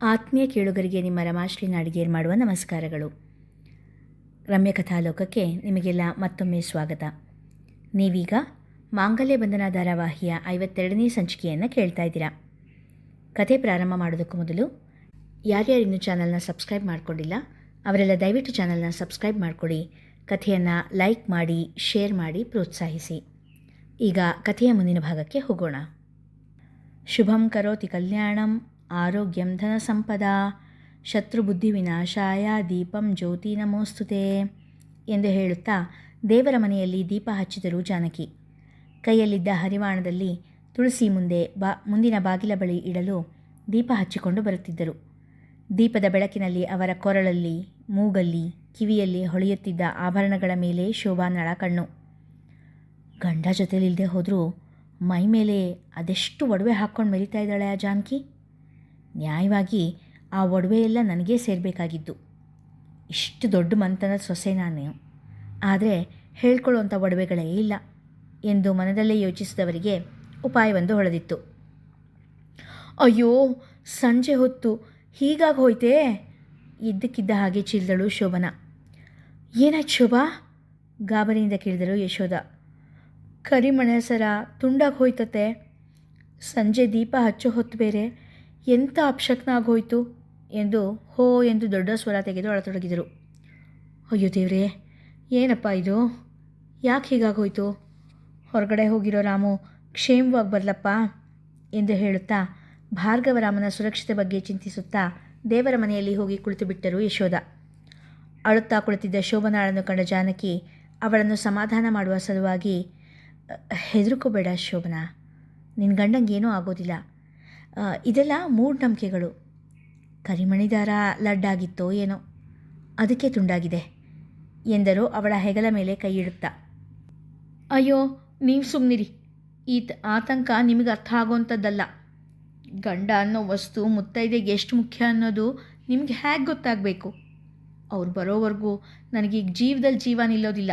ಆತ್ಮೀಯ ಕೇಳುಗರಿಗೆ ನಿಮ್ಮ ರಮಾಶ್ರೀ ನಾಡಿಗೇರ್ ಮಾಡುವ ನಮಸ್ಕಾರಗಳು. ರಮ್ಯ ಕಥಾಲೋಕಕ್ಕೆ ನಿಮಗೆಲ್ಲ ಮತ್ತೊಮ್ಮೆ ಸ್ವಾಗತ. ನೀವೀಗ ಮಾಂಗಲ್ಯ ಬಂಧನ ಧಾರಾವಾಹಿಯ ಐವತ್ತೆರಡನೇ ಸಂಚಿಕೆಯನ್ನು ಕೇಳ್ತಾ ಇದ್ದೀರಾ. ಕಥೆ ಪ್ರಾರಂಭ ಮಾಡೋದಕ್ಕೂ ಮೊದಲು ಯಾರ್ಯಾರು ಇನ್ನೂ ಚಾನಲ್ನ ಸಬ್ಸ್ಕ್ರೈಬ್ ಮಾಡಿಕೊಂಡಿಲ್ಲ, ಅವರೆಲ್ಲ ದಯವಿಟ್ಟು ಚಾನಲ್ನ ಸಬ್ಸ್ಕ್ರೈಬ್ ಮಾಡಿಕೊಡಿ, ಕಥೆಯನ್ನು ಲೈಕ್ ಮಾಡಿ, ಶೇರ್ ಮಾಡಿ, ಪ್ರೋತ್ಸಾಹಿಸಿ. ಈಗ ಕಥೆಯ ಮುಂದಿನ ಭಾಗಕ್ಕೆ ಹೋಗೋಣ. ಶುಭಂ ಕರೋತಿ ಕಲ್ಯಾಣಂ. ಆರೋಗ್ಯಂ ಧನ ಸಂಪದ ಶತ್ರುಬುದ್ಧಿ ವಿನಾಶಾಯ ದೀಪಂ ಜ್ಯೋತಿ ನಮೋಸ್ತುತೆ ಎಂದು ಹೇಳುತ್ತಾ ದೇವರ ಮನೆಯಲ್ಲಿ ದೀಪ ಹಚ್ಚಿದರು ಜಾನಕಿ. ಕೈಯಲ್ಲಿದ್ದ ಹರಿವಾಣದಲ್ಲಿ ತುಳಸಿ ಮುಂದೆ ಬಾ, ಮುಂದಿನ ಬಾಗಿಲ ಬಳಿ ಇಡಲು ದೀಪ ಹಚ್ಚಿಕೊಂಡು ಬರುತ್ತಿದ್ದರು. ದೀಪದ ಬೆಳಕಿನಲ್ಲಿ ಅವರ ಕೊರಳಲ್ಲಿ, ಮೂಗಲ್ಲಿ, ಕಿವಿಯಲ್ಲಿ ಹೊಳೆಯುತ್ತಿದ್ದ ಆಭರಣಗಳ ಮೇಲೆ ಶೋಭಾನಳ ಕಣ್ಣು. ಗಂಡ ಜೊತೆಲಿಲ್ಲದೆ ಹೋದರೂ ಮೈ ಮೇಲೆ ಅದೆಷ್ಟು ಒಡವೆ ಹಾಕ್ಕೊಂಡು ಮೆರಿತಾ ಇದ್ದಾಳೆ ಆ ಜಾನಕಿ? ನ್ಯಾಯವಾಗಿ ಆ ಒಡವೆ ಎಲ್ಲ ನನಗೇ ಸೇರಬೇಕಾಗಿದ್ದು. ಇಷ್ಟು ದೊಡ್ಡ ಮಂತನ ಸೊಸೆ ನಾನು. ಆದರೆ ಹೇಳ್ಕೊಳ್ಳುವಂಥ ಒಡವೆಗಳೇ ಇಲ್ಲ ಎಂದು ಮನದಲ್ಲೇ ಯೋಚಿಸಿದವರಿಗೆ ಉಪಾಯವೊಂದು ಹೊಳೆದಿತ್ತು. ಅಯ್ಯೋ, ಸಂಜೆ ಹೊತ್ತು ಹೀಗಾಗಿ ಹೋಯ್ತೇ? ಇದ್ದಕ್ಕಿದ್ದ ಹಾಗೆ ಚೀಲ್ದಳು ಶೋಭನ. ಏನಾಯ್ತು ಶೋಭಾ? ಗಾಬರಿಯಿಂದ ಕೇಳಿದಳು ಯಶೋಧ. ಕರಿಮಣಸರ ತುಂಡಾಗಿ ಹೋಯ್ತತೆ. ಸಂಜೆ ದೀಪ ಹಚ್ಚೋ ಹೊತ್ತು ಬೇರೆ. ಎಂಥ ಅಪಶಕ್ನ ಆಗೋಯ್ತು ಎಂದು ಹೋ ಎಂದು ದೊಡ್ಡ ಸ್ವರ ತೆಗೆದು ಅಳತೊಡಗಿದರು. ಅಯ್ಯೋ ದೇವ್ರೇ, ಏನಪ್ಪ ಇದು? ಯಾಕೆ ಹೀಗಾಗೋಯ್ತು? ಹೊರಗಡೆ ಹೋಗಿರೋ ರಾಮು ಕ್ಷೇಮವಾಗಿ ಬರಲಪ್ಪ ಎಂದು ಹೇಳುತ್ತಾ ಭಾರ್ಗವರಾಮನ ಸುರಕ್ಷತೆ ಬಗ್ಗೆ ಚಿಂತಿಸುತ್ತಾ ದೇವರ ಮನೆಯಲ್ಲಿ ಹೋಗಿ ಕುಳಿತುಬಿಟ್ಟರು ಯಶೋಧ. ಅಳುತ್ತಾ ಕುಳಿತಿದ್ದ ಶೋಭನಾಳನ್ನು ಕಂಡ ಜಾನಕಿ ಅವಳನ್ನು ಸಮಾಧಾನ ಮಾಡುವ ಸಲುವಾಗಿ ಹೆದರುಕೋಬೇಡ ಶೋಭನಾ ನಿನ್ನ ಗಂಡಂಗೇನೂ ಆಗೋದಿಲ್ಲ. ಇದೆಲ್ಲ ಮೂಢನಂಬಿಕೆಗಳು. ಕರಿಮಣಿದಾರ ಲಡ್ಡಾಗಿತ್ತೋ ಏನೋ. ಅದಕ್ಕೆ ತುಂಡಾಗಿದೆ ಎಂದರು ಅವಳ ಹೆಗಲ ಮೇಲೆ ಕೈ ಇಡುತ್ತಾ. ಅಯ್ಯೋ, ನೀವು ಸುಮ್ಮನಿರಿ ಈ ಆತಂಕ ನಿಮಗೆ ಅರ್ಥ ಆಗೋವಂಥದ್ದಲ್ಲ ಗಂಡ ಅನ್ನೋ ವಸ್ತು ಮುತ್ತೈದೆಗೆ ಎಷ್ಟು ಮುಖ್ಯ ಅನ್ನೋದು ನಿಮಗೆ ಹೇಗೆ ಗೊತ್ತಾಗಬೇಕು? ಅವ್ರು ಬರೋವರೆಗೂ ನನಗೀಗ ಜೀವದಲ್ಲಿ ಜೀವ ನಿಲ್ಲೋದಿಲ್ಲ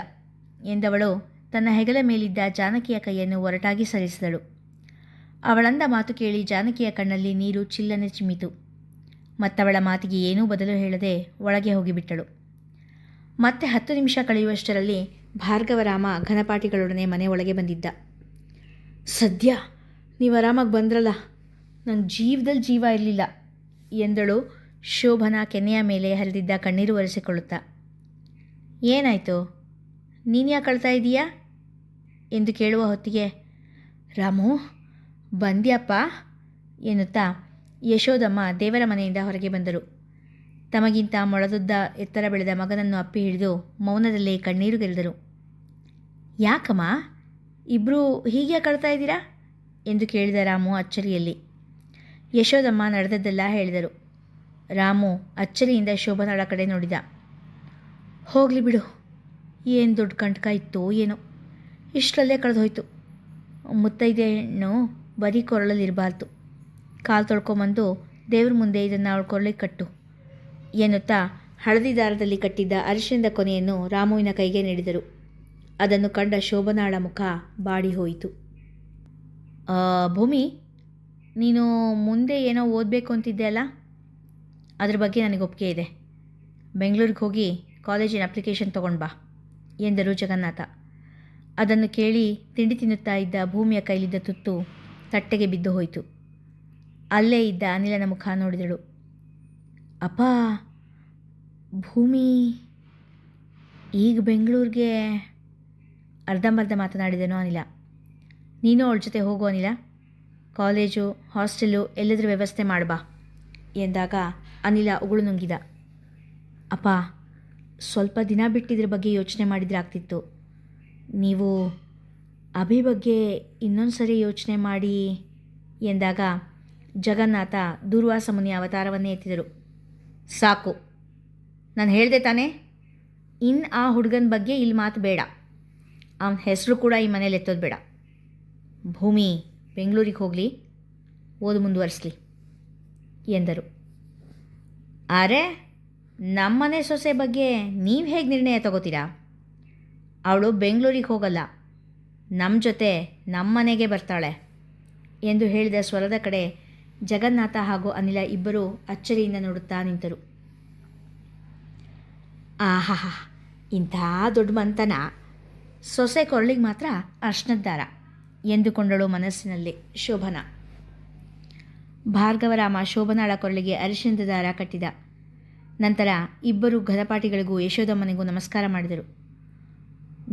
ಎಂದವಳು ತನ್ನ ಹೆಗಲ ಮೇಲಿದ್ದ ಜಾನಕಿಯ ಕೈಯನ್ನು ಒರಟಾಗಿ ಸರಿಸಿದಳು. ಅವಳಂದ ಮಾತು ಕೇಳಿ ಜಾನಕಿಯ ಕಣ್ಣಲ್ಲಿ ನೀರು ಚಿಲ್ಲನೆ ಚಿಮ್ಮಿತು. ಮತ್ತವಳ ಮಾತಿಗೆ ಏನೂ ಬದಲು ಹೇಳದೆ ಒಳಗೆ ಹೋಗಿಬಿಟ್ಟಳು. ಮತ್ತೆ ಹತ್ತು ನಿಮಿಷ ಕಳೆಯುವಷ್ಟರಲ್ಲಿ ಭಾರ್ಗವರಾಮ ಘನಪಾಟಿಗಳೊಡನೆ ಮನೆ ಒಳಗೆ ಬಂದಿದ್ದ. ಸದ್ಯ, ನೀವು ಆರಾಮಾಗಿ ಬಂದ್ರಲ್ಲ? ನನ್ನ ಜೀವದಲ್ಲಿ ಜೀವ ಇರಲಿಲ್ಲ ಎಂದಳು ಶೋಭನಾ ಕೆನೆಯ ಮೇಲೆ ಹರಿದಿದ್ದ ಕಣ್ಣೀರು ಒರೆಸಿಕೊಳ್ಳುತ್ತಾ. ಏನಾಯಿತು? ನೀನು ಯಾಕೆ ಕಳ್ತಾ ಇದೀಯಾ? ಎಂದು ಕೇಳುವ ಹೊತ್ತಿಗೆ, ರಾಮು ಬಂದ್ಯಪ್ಪ ಎನ್ನುತ್ತಾ ಯಶೋದಮ್ಮ ದೇವರ ಮನೆಯಿಂದ ಹೊರಗೆ ಬಂದರು. ತಮಗಿಂತ ಮೊಳದುದ್ದ ಎತ್ತರ ಬೆಳೆದ ಮಗನನ್ನು ಅಪ್ಪಿ ಹಿಡಿದು ಮೌನದಲ್ಲೇ ಕಣ್ಣೀರು ಗೆರೆದರು. ಯಾಕಮ್ಮ? ಇಬ್ಬರೂ ಹೀಗೆ ಕಳ್ತಾ ಇದ್ದೀರಾ? ಎಂದು ಕೇಳಿದ ರಾಮು ಅಚ್ಚರಿಯಲ್ಲಿ. ಯಶೋದಮ್ಮ ನಡೆದದ್ದೆಲ್ಲ ಹೇಳಿದರು. ರಾಮು ಅಚ್ಚರಿಯಿಂದ ಶೋಭನಾಳ ಕಡೆ ನೋಡಿದ. ಹೋಗಲಿ ಬಿಡು. ಏನು ದೊಡ್ಡ ಕಂಟಕ ಇತ್ತು ಏನೋ. ಇಷ್ಟರಲ್ಲೇ ಕಳೆದೋಯ್ತು. ಮುತ್ತೈದೆ ಹೆಣ್ಣು ಬರೀ ಕೊರಳಲ್ಲಿರಬಾರ್ದು ಕಾಲು ತೊಳ್ಕೊಂಬಂದು ದೇವ್ರ ಮುಂದೆ ಇದನ್ನು ಅವಳ ಕೊರಳಿಗೆ ಕಟ್ಟು. ಎನ್ನುತ್ತಾ ಹಳದಿ ದಾರದಲ್ಲಿ ಕಟ್ಟಿದ್ದ ಅರಿಶಿನದ ಕೊನೆಯನ್ನು ರಾಮುವಿನ ಕೈಗೆ ನೀಡಿದರು. ಅದನ್ನು ಕಂಡ ಶೋಭನಾಳ ಮುಖ ಬಾಡಿ ಹೋಯಿತು. ಭೂಮಿ, ನೀನು ಮುಂದೆ ಏನೋ ಓದಬೇಕು ಅಂತಿದ್ದೆ ಅಲ್ಲ? ಅದ್ರ ಬಗ್ಗೆ ನನಗೆ ಒಪ್ಪಿಗೆ ಇದೆ. ಬೆಂಗಳೂರಿಗೆ ಹೋಗಿ ಕಾಲೇಜಿನ ಅಪ್ಲಿಕೇಶನ್ ತೊಗೊಂಡು ಬಾ, ಎಂದರು ಜಗನ್ನಾಥ. ಅದನ್ನು ಕೇಳಿ ತಿಂಡಿ ತಿನ್ನುತ್ತಾ ಇದ್ದ ಭೂಮಿಯ ಕೈಲಿದ್ದ ತುತ್ತು ತಟ್ಟೆಗೆ ಬಿದ್ದು ಹೋಯಿತು. ಅಲ್ಲೇ ಇದ್ದ ಅನಿಲನ ಮುಖ ನೋಡಿದಳು. ಅಪ್ಪ, ಭೂಮಿ, ಈಗ ಬೆಂಗಳೂರಿಗೆ ಅರ್ಧಂಬರ್ಧ ಮಾತನಾಡಿದನು ಅನಿಲ. ನೀನು ಅವಳ ಜೊತೆ ಹೋಗು ಅನಿಲ. ಕಾಲೇಜು, ಹಾಸ್ಟೆಲು, ಎಲ್ಲದರ ವ್ಯವಸ್ಥೆ ಮಾಡಬಾ ಎಂದಾಗ ಅನಿಲ ಉಗುಳು ನುಂಗಿದ. ಅಪ್ಪ, ಸ್ವಲ್ಪ ದಿನ ಬಿಟ್ಟಿದ್ರ ಬಗ್ಗೆ ಯೋಚನೆ ಮಾಡಿದರೆ ಆಗ್ತಿತ್ತು. ನೀವು ಅಭಿ ಬಗ್ಗೆ ಇನ್ನೊಂದು ಸರಿ ಯೋಚನೆ ಮಾಡಿ ಎಂದಾಗ ಜಗನ್ನಾಥ ದೂರ್ವಾಸ ಮುನಿ ಅವತಾರವನ್ನೇ ಎತ್ತಿದರು. ಸಾಕು. ನಾನು ಹೇಳಿದೆ ತಾನೇ ಇನ್ನು ಆ ಹುಡುಗನ ಬಗ್ಗೆ ಇಲ್ಲಿ ಮಾತು ಬೇಡ. ಅವನ ಹೆಸರು ಕೂಡ ಈ ಮನೇಲಿ ಎತ್ತೋದು ಬೇಡ. ಭೂಮಿ, ಬೆಂಗಳೂರಿಗೆ ಹೋಗಲಿ, ಓದು ಮುಂದುವರಿಸಲಿ, ಎಂದರು. ಆದರೆ ನಮ್ಮನೆ ಸೊಸೆ ಬಗ್ಗೆ ನೀವು ಹೇಗೆ ನಿರ್ಣಯ ತಗೋತೀರಾ? ಅವಳು ಬೆಂಗಳೂರಿಗೆ ಹೋಗಲ್ಲ. ನಮ್ಮ ಜೊತೆ ನಮ್ಮನೆಗೆ ಬರ್ತಾಳೆ ಎಂದು ಹೇಳಿದ ಸ್ವರದ ಕಡೆ ಜಗನ್ನಾಥ ಹಾಗೂ ಅನಿಲ ಇಬ್ಬರೂ ಅಚ್ಚರಿಯಿಂದ ನೋಡುತ್ತಾ ನಿಂತರು. ಆಹಾ ಇಂಥ ದೊಡ್ಡ ಮಂತನ. ಸೊಸೆ ಕೊರಳಿಗೆ ಮಾತ್ರ ಅರ್ಶನದ ದಾರ ಎಂದುಕೊಂಡಳು ಮನಸ್ಸಿನಲ್ಲಿ ಶೋಭನ. ಭಾರ್ಗವರಾಮ ಶೋಭನಾಳ ಕೊರಳಿಗೆ ಅರಿಶಿಣದ ದಾರ ಕಟ್ಟಿದ. ನಂತರ ಇಬ್ಬರು ಗದಪಾಟಿಗಳಿಗೂ ಯಶೋದಮ್ಮನಿಗೂ ನಮಸ್ಕಾರ ಮಾಡಿದರು.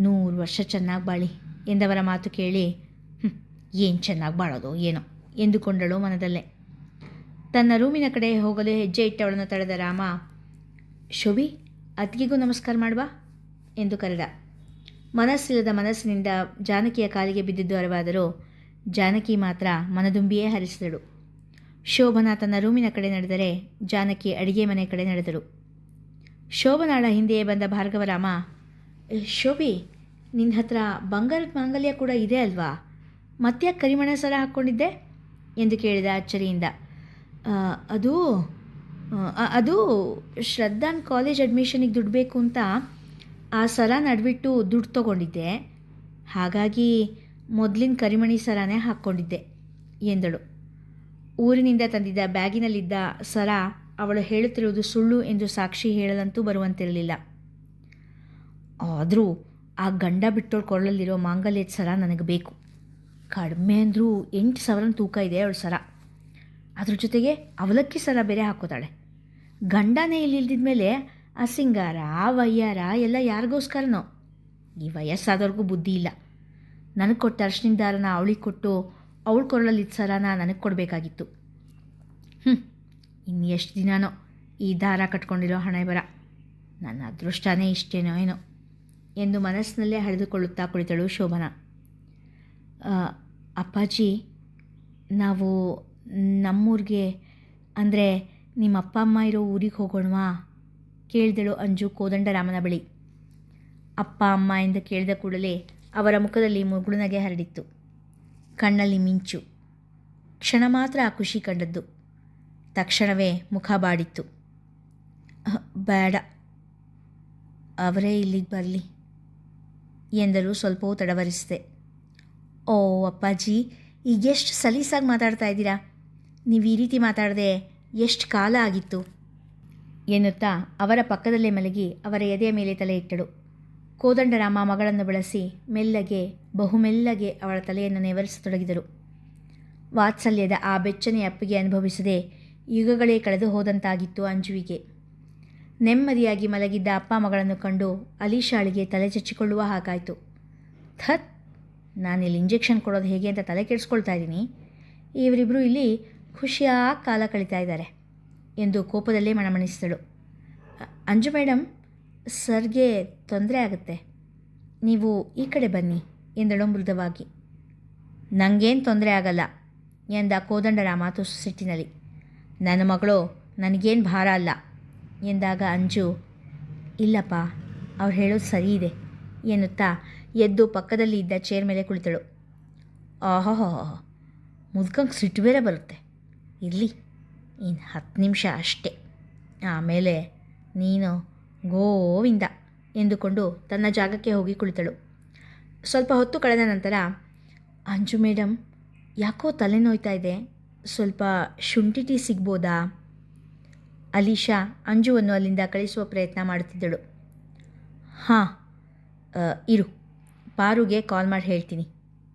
ನೂರು ವರ್ಷ ಚೆನ್ನಾಗಿ ಬಾಳಿ. ಎಂದವರ ಮಾತು ಕೇಳಿ ಏನು ಚೆನ್ನಾಗಿ ಬಾಳೋದು ಏನೋ ಎಂದುಕೊಂಡಳು ಮನದಲ್ಲೇ. ತನ್ನ ರೂಮಿನ ಕಡೆ ಹೋಗಲು ಹೆಜ್ಜೆ ಇಟ್ಟವಳನ್ನು ತಡೆದ ರಾಮ ಶೋಭಿ ಅತ್ತಿಗೆಗೂ ನಮಸ್ಕಾರ ಮಾಡುವ ಎಂದು ಕರೆದ. ಮನಸ್ಸಿಲ್ಲದ ಮನಸ್ಸಿನಿಂದ ಜಾನಕಿಯ ಕಾಲಿಗೆ ಬಿದ್ದಿದ್ದು ಅರಿವಾದರೂ ಜಾನಕಿ ಮಾತ್ರ ಮನದುಂಬಿಯೇ ಹರಿಸಿದಳು. ಶೋಭನಾ ತನ್ನ ರೂಮಿನ ಕಡೆ ನಡೆದರೆ ಜಾನಕಿ ಅಡಿಗೆ ಮನೆ ಕಡೆ ನಡೆದಳು. ಶೋಭನಾಳ ಹಿಂದೆಯೇ ಬಂದ ಭಾರ್ಗವರಾಮ "ಏ, ಶೋಭಿ ನಿನ್ನ ಹತ್ರ ಬಂಗಾರದ ಮಾಂಗಲ್ಯ ಕೂಡ ಇದೆ ಅಲ್ವಾ? ಮತ್ತೆ ಕರಿಮಣ ಸರ ಹಾಕ್ಕೊಂಡಿದ್ದೆ? ಎಂದು ಕೇಳಿದ ಅಚ್ಚರಿಯಿಂದ. "ಆ, ಅದು ಅದು ಶ್ರದ್ಧಾನ್ ಕಾಲೇಜ್ ಅಡ್ಮಿಷನಿಗೆ ದುಡ್ಡು ಬೇಕು ಅಂತ ಆ ಸರ ನಡ್ಬಿಟ್ಟು ದುಡ್ಡು ತೊಗೊಂಡಿದ್ದೆ. ಹಾಗಾಗಿ ಮೊದಲಿನ ಕರಿಮಣಿ ಸರನೇ ಹಾಕ್ಕೊಂಡಿದ್ದೆ ಎಂದಳು. ಊರಿನಿಂದ ತಂದಿದ್ದ ಬ್ಯಾಗಿನಲ್ಲಿದ್ದ ಸರ ಅವಳು ಹೇಳುತ್ತಿರುವುದು ಸುಳ್ಳು ಎಂದು ಸಾಕ್ಷಿ ಹೇಳಲಂತೂ ಬರುವಂತಿರಲಿಲ್ಲ. ಆದರೂ ಆ ಗಂಡ ಬಿಟ್ಟೋಳು ಕೊರಳಲ್ಲಿರೋ ಮಾಂಗಲ್ಯದ ಸರ ನನಗೆ ಬೇಕು. ಕಡಿಮೆ ಅಂದರೂ ಎಂಟು ಸಾವಿರ ತೂಕ ಇದೆ ಅವಳ ಸರ. ಅದ್ರ ಜೊತೆಗೆ ಅವಲಕ್ಕಿ ಸರ ಬೇರೆ ಹಾಕೋತಾಳೆ. ಗಂಡನೇ ಇಲ್ಲಿ ಇಲ್ದಿದ ಮೇಲೆ ಆ ಸಿಂಗಾರ ಆ ವಯ್ಯಾರ ಎಲ್ಲ ಯಾರಿಗೋಸ್ಕರನೋ. ಈ ವಯಸ್ಸಾದವ್ರಿಗೂ ಬುದ್ಧಿ ಇಲ್ಲ. ನನಗೆ ಕೊಟ್ಟ ಅರ್ಶಿನ ದಾರನ ಅವಳಿಗೆ ಕೊಟ್ಟು ಅವಳ ಕೊರಳಲ್ಲಿದ್ದ ಸರನ ನನಗೆ ಕೊಡಬೇಕಾಗಿತ್ತು. ಹ್ಞೂ ಇನ್ನು ಎಷ್ಟು ದಿನನೋ ಈ ದಾರ ಕಟ್ಕೊಂಡಿರೋ ಹಣೆ ಬರ ನನ್ನ ಅದೃಷ್ಟನೇ ಇಷ್ಟೇನೋ ಏನೋ. ಎಂದು ಮನಸ್ಸಿನಲ್ಲೇ ಹಳೆದುಕೊಳ್ಳುತ್ತಾ ಕುಳಿತಳು ಶೋಭನಾ. ಅಪ್ಪಾಜಿ, ನಾವು ನಮ್ಮೂರಿಗೆ, ಅಂದರೆ ನಿಮ್ಮ ಅಪ್ಪ, ಅಮ್ಮ ಇರೋ ಊರಿಗೆ ಹೋಗೋಣವಾ? ಕೇಳಿದಳು ಅಂಜು ಕೋದಂಡರಾಮನ ಬಳಿ. ಅಪ್ಪ, ಅಮ್ಮ ಎಂದು ಕೇಳಿದ ಕೂಡಲೇ ಅವರ ಮುಖದಲ್ಲಿ ಮುಗುಳುನಗೆ ಹರಡಿತ್ತು. ಕಣ್ಣಲ್ಲಿ ಮಿಂಚು. ಕ್ಷಣ ಮಾತ್ರ ಆ ಖುಷಿ ಕಂಡದ್ದು. ತಕ್ಷಣವೇ ಮುಖ ಬಾಡಿತ್ತು. ಬೇಡ. ಅವರೇ ಇಲ್ಲಿಗೆ ಬರಲಿ. ಎಂದರು ಸ್ವಲ್ಪವೂ ತಡವರಿಸಿದೆ. ಓ ಅಪ್ಪಾಜಿ ಈಗ ಎಷ್ಟು ಸಲೀಸಾಗಿ ಮಾತಾಡ್ತಾ ಇದ್ದೀರಾ? ನೀವು ಈ ರೀತಿ ಮಾತಾಡದೆ ಎಷ್ಟು ಕಾಲ ಆಗಿತ್ತು? ಎನ್ನುತ್ತಾ ಅವರ ಪಕ್ಕದಲ್ಲೇ ಮಲಗಿ ಅವರ ಎದೆಯ ಮೇಲೆ ತಲೆ ಇಟ್ಟಳು. ಕೋದಂಡರಾಮ ಮಗಳನ್ನು ಬಳಸಿ ಮೆಲ್ಲಗೆ, ಬಹುಮೆಲ್ಲಗೆ ಅವಳ ತಲೆಯನ್ನು ನೆವರಿಸತೊಡಗಿದರು ವಾತ್ಸಲ್ಯದ ಆ ಬೆಚ್ಚನೆಯ ಅಪ್ಪಿಗೆ ಅನುಭವಿಸದೆ ಯುಗಗಳೇ ಕಳೆದು ಹೋದಂತಾಗಿತ್ತು ಅಂಜುವಿಗೆ. ನೆಮ್ಮದಿಯಾಗಿ ಮಲಗಿದ್ದ ಅಪ್ಪ ಮಗಳನ್ನು ಕಂಡು ಅಲೀಶಾಳಿಗೆ ತಲೆ ಚಚ್ಚಿಕೊಳ್ಳುವ ಹಾಗಾಯಿತು. ಥತ್, ನಾನಿಲ್ಲಿ ಇಂಜೆಕ್ಷನ್ ಕೊಡೋದು ಹೇಗೆ ಅಂತ ತಲೆ ಕೆಡಿಸ್ಕೊಳ್ತಾ ಇದ್ದೀನಿ. ಇವರಿಬ್ಬರು ಇಲ್ಲಿ ಖುಷಿಯಾಗಿ ಕಾಲ ಕಳೀತಾ ಇದ್ದಾರೆ ಎಂದು ಕೋಪದಲ್ಲೇ ಮಣಮಣಿಸಿದಳು ಅಂಜು ಮೇಡಮ್ ಸರ್ಗೆ ತೊಂದರೆ ಆಗುತ್ತೆ. ನೀವು ಈ ಕಡೆ ಬನ್ನಿ ಎಂದಳು ಮೃದುವಾಗಿ. ನನಗೇನು ತೊಂದರೆ ಆಗಲ್ಲ ಎಂದ ಕೋದಂಡರಾಮ ಮಾತು ಸಿಟ್ಟಿನಲ್ಲಿ. ನನ್ನ ಮಗಳು ನನಗೇನು ಭಾರ ಅಲ್ಲ. ಎಂದಾಗ ಅಂಜು, ಇಲ್ಲಪ್ಪ, ಅವ್ರು ಹೇಳೋದು ಸರಿ ಇದೆ ಎನ್ನುತ್ತಾ ಎದ್ದು ಪಕ್ಕದಲ್ಲಿ ಇದ್ದ ಚೇರ್ ಮೇಲೆ ಕುಳಿತಳು. ಆಹೋ ಮುದ್ಕಂಗೆ ಸಿಟ್ಟು ಬೇರೆ ಬರುತ್ತೆ. ಇರಲಿ ಇನ್ನು ಹತ್ತು ನಿಮಿಷ ಅಷ್ಟೇ. ಆಮೇಲೆ ನೀನು ಗೋವಿಂದ ಎಂದುಕೊಂಡು ತನ್ನ ಜಾಗಕ್ಕೆ ಹೋಗಿ ಕುಳಿತಳು. ಸ್ವಲ್ಪ ಹೊತ್ತು ಕಳೆದ ನಂತರ, ಅಂಜು ಮೇಡಮ್ ಯಾಕೋ ತಲೆನೋಯ್ತಾ ಇದೆ? ಸ್ವಲ್ಪ ಶುಂಠಿ ಟೀ ಸಿಗ್ಬೋದಾ? ಅಲೀಶಾ ಅಂಜುವನ್ನು ಅಲ್ಲಿಂದ ಕಳಿಸುವ ಪ್ರಯತ್ನ ಮಾಡುತ್ತಿದ್ದಳು. ಹಾಂ ಇರು. ಪಾರುಗೆ ಕಾಲ್ ಮಾಡಿ ಹೇಳ್ತೀನಿ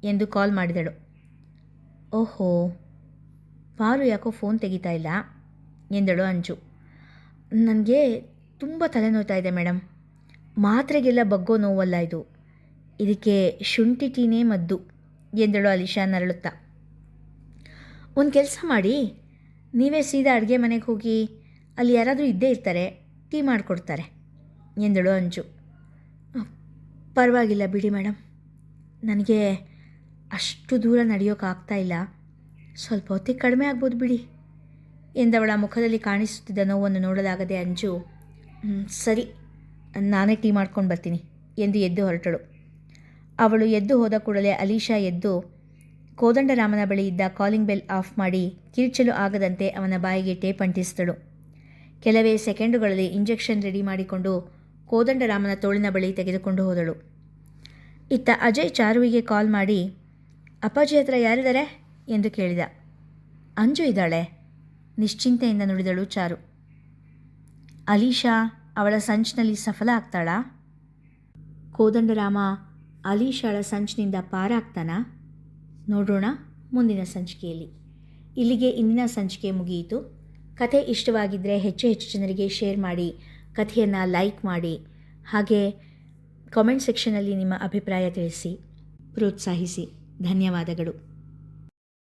ಎಂದು ಕಾಲ್ ಮಾಡಿದಳು. ಓಹೋ, ಪಾರು ಯಾಕೋ ಫೋನ್ ತೆಗಿತಾ ಇಲ್ಲ ಎಂದಳು ಅಂಜು. ನನಗೆ ತುಂಬ ತಲೆನೋಯ್ತಾ ಇದೆ ಮೇಡಮ್ ಮಾತ್ರೆಗೆಲ್ಲ ಬಗ್ಗೋ ನೋವಲ್ಲ ಇದು. ಇದಕ್ಕೆ ಶುಂಠಿ ಟೀನೇ ಮದ್ದು ಎಂದಳು ಅಲಿಶಾ ನರಳುತ್ತಾ. ಒಂದು ಕೆಲಸ ಮಾಡಿ, ನೀವೇ ಸೀದಾ ಅಡುಗೆ ಮನೆಗೆ ಹೋಗಿ ಅಲ್ಲಿ ಯಾರಾದರೂ ಇದ್ದೇ ಇರ್ತಾರೆ ಟೀ ಮಾಡಿಕೊಡ್ತಾರೆ ಎಂದಳು ಅಂಜು. ಪರವಾಗಿಲ್ಲ ಬಿಡಿ ಮೇಡಮ್ ನನಗೆ ಅಷ್ಟು ದೂರ ನಡೆಯೋಕ್ಕಾಗ್ತಾ ಇಲ್ಲ. ಸ್ವಲ್ಪ ಹೊತ್ತಿಗೆ ಕಡಿಮೆ ಆಗ್ಬೋದು ಬಿಡಿ ಎಂದವಳ ಮುಖದಲ್ಲಿ ಕಾಣಿಸುತ್ತಿದ್ದ ನೋವನ್ನು ನೋಡಲಾಗದೆ ಅಂಜು "ಹ್ಮ್, ಸರಿ ನಾನೇ ಟೀ ಮಾಡ್ಕೊಂಡು ಬರ್ತೀನಿ ಎಂದು ಎದ್ದು ಹೊರಟಳು. ಅವಳು ಎದ್ದು ಹೋದ ಕೂಡಲೇ ಅಲೀಶಾ ಎದ್ದು ಕೋದಂಡರಾಮನ ಬಳಿ ಇದ್ದ ಕಾಲಿಂಗ್ ಬೆಲ್ ಆಫ್ ಮಾಡಿ ಕಿರುಚಲು ಆಗದಂತೆ ಅವನ ಬಾಯಿಗೆ ಟೇಪ್ ಅಂಟಿಸಿದಳು. ಕೆಲವೇ ಸೆಕೆಂಡುಗಳಲ್ಲಿ ಇಂಜೆಕ್ಷನ್ ರೆಡಿ ಮಾಡಿಕೊಂಡು ಕೋದಂಡರಾಮನ ತೋಳಿನ ಬಳಿ ತೆಗೆದುಕೊಂಡು ಹೋದಳು. ಇತ್ತ ಅಜಯ್ ಚಾರುವಿಗೆ ಕಾಲ್ ಮಾಡಿ, ಅಪ್ಪಾಜಿ ಹತ್ರ ಯಾರಿದ್ದಾರೆ? ಎಂದು ಕೇಳಿದ. ಅಂಜು ಇದ್ದಾಳೆ. ನಿಶ್ಚಿಂತೆಯಿಂದ ನುಡಿದಳು ಚಾರು. ಅಲೀಶಾ, ಅವಳ ಸಂಚಿನಲ್ಲಿ ಸಫಲ ಆಗ್ತಾಳಾ? ಕೋದಂಡರಾಮ ಅಲೀಶಾಳ ಸಂಚಿನಿಂದ ಪಾರಾಗ್ತಾನಾ? ನೋಡೋಣ ಮುಂದಿನ ಸಂಚಿಕೆಯಲ್ಲಿ. ಇಲ್ಲಿಗೆ ಇಂದಿನ ಸಂಚಿಕೆ ಮುಗಿಯಿತು. ಕಥೆ ಇಷ್ಟವಾಗಿದ್ದರೆ ಹೆಚ್ಚು ಹೆಚ್ಚು ಜನರಿಗೆ ಶೇರ್ ಮಾಡಿ, ಕಥೆಯನ್ನು ಲೈಕ್ ಮಾಡಿ. ಹಾಗೆ ಕಾಮೆಂಟ್ ಸೆಕ್ಷನಲ್ಲಿ ನಿಮ್ಮ ಅಭಿಪ್ರಾಯ ತಿಳಿಸಿ, ಪ್ರೋತ್ಸಾಹಿಸಿ. ಧನ್ಯವಾದಗಳು.